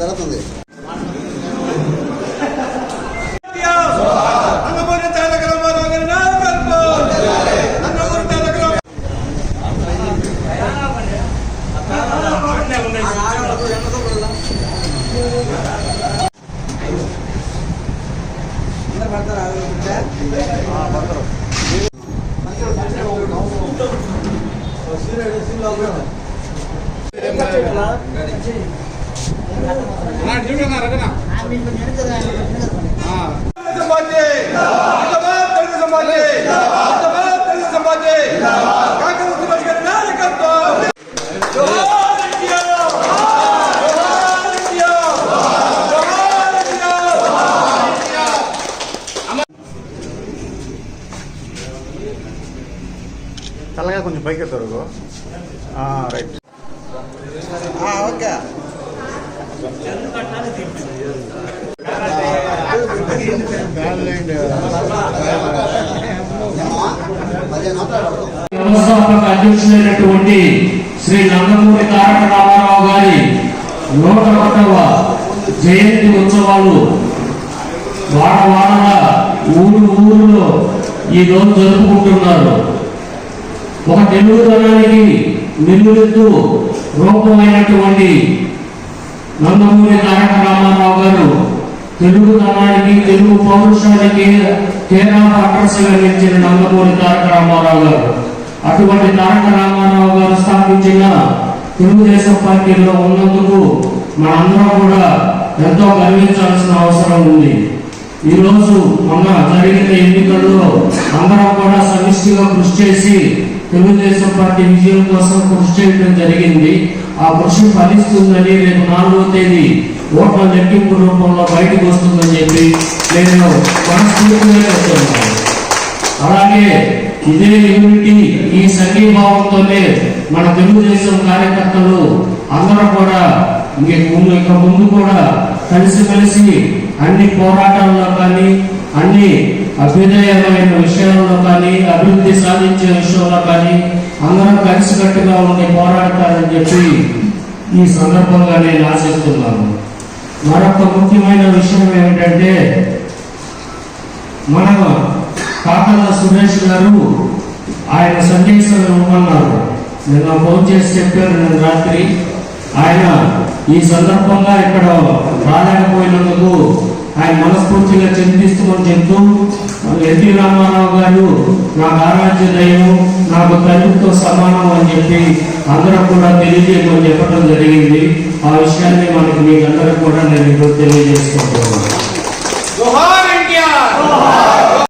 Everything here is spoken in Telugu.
జరుగుతుంది నందమూరి తారక పడతారు గారి నాయకత్వం నందమూరి తారక రామారావు తెలుగుదేశం పార్టీ జిందాబాద్ తెలుగుదేశం పార్టీ జిందాబాద్ తెలుగుదేశం పార్టీ కాంగ్రెస్ సుభాష్ గారి నాయకత్వం జోహార్ ఇండియా జోహార్ ఇండియా జోహార్ ఇండియా చల్లగా కొంచెం పైకి ఎత్తారు రైట్. ఓకే. అధ్యక్షులైనటువంటి శ్రీ నందమూరి తారక రామారావు గారి నూట ఒకటవ జయంతి ఉత్సవాలు వాడ వాడగా ఊరు ఊరులో ఈ జరుపుకుంటున్నారు. ఒక తెలుగుదనానికి నిలువెత్తు రూపమైనటువంటి నందమూరి తారక రామారావు గారు తెలుగుదనానికి తెలుగు పౌరుషానికి కేరా పట్రసగా నిలిచిన నందమూరి తారక రామారావు గారు. అటువంటి తారక రామారావు గారు స్థాపించిన తెలుగుదేశం పార్టీలో ఉన్నందుకు మనందరం కూడా ఎంతో గర్వించాల్సిన అవసరం ఉంది. ఈరోజు మొన్న జరిగిన ఎన్నికల్లో అందరం కూడా సమిష్టిగా కృషి చేసి తెలుగుదేశం పార్టీ విజయం కోసం కృషి చేయడం జరిగింది. ఆ కృషి ఫలిస్తుందని రేపు నాలుగో తేదీ ఓట్ల లెక్కింపు రూపంలో బయటకు వస్తుందని చెప్పి నేను మనస్ఫూర్తిగా చెప్తున్నాను. అలాగే ఇదే యూనిటీ ఈ సంఘీభావంతోనే మన తెలుగుదేశం కార్యకర్తలు అందరూ కూడా ఇంకే ముందు ఇక ముందు కూడా కలిసిమెలిసి అన్ని పోరాటాల్లో కానీ అన్ని అభ్యుదయమైన విషయాల్లో కానీ కలిసికట్టుగా ఉండి పోరాడతారని చెప్పి ఈ సందర్భంగా నేను ఆశిస్తున్నాను మరొక ముఖ్యమైన విషయం ఏమిటంటే మన కాకల సురేష్ గారు ఆయన సందేశం ఇవ్వమన్నారు నిన్న ఫోన్ చేసి చెప్పారు నేను రాత్రి. ఆయన ఈ సందర్భంగా ఇక్కడ రాలేకపోయినందుకు ఆయన మనస్ఫూర్తిగా చింతిస్తామని చెప్తూ ఎన్టీ రామారావు గారు నాకు ఆరాధ్య దైవం నాకు తండ్రితో సమానం అని చెప్పి అందరూ కూడా తెలియజేయమని చెప్పడం జరిగింది. ఆ విషయాన్ని మనకి మీకందరూ కూడా నేను ఇప్పుడు తెలియజేసుకుంటున్నాను.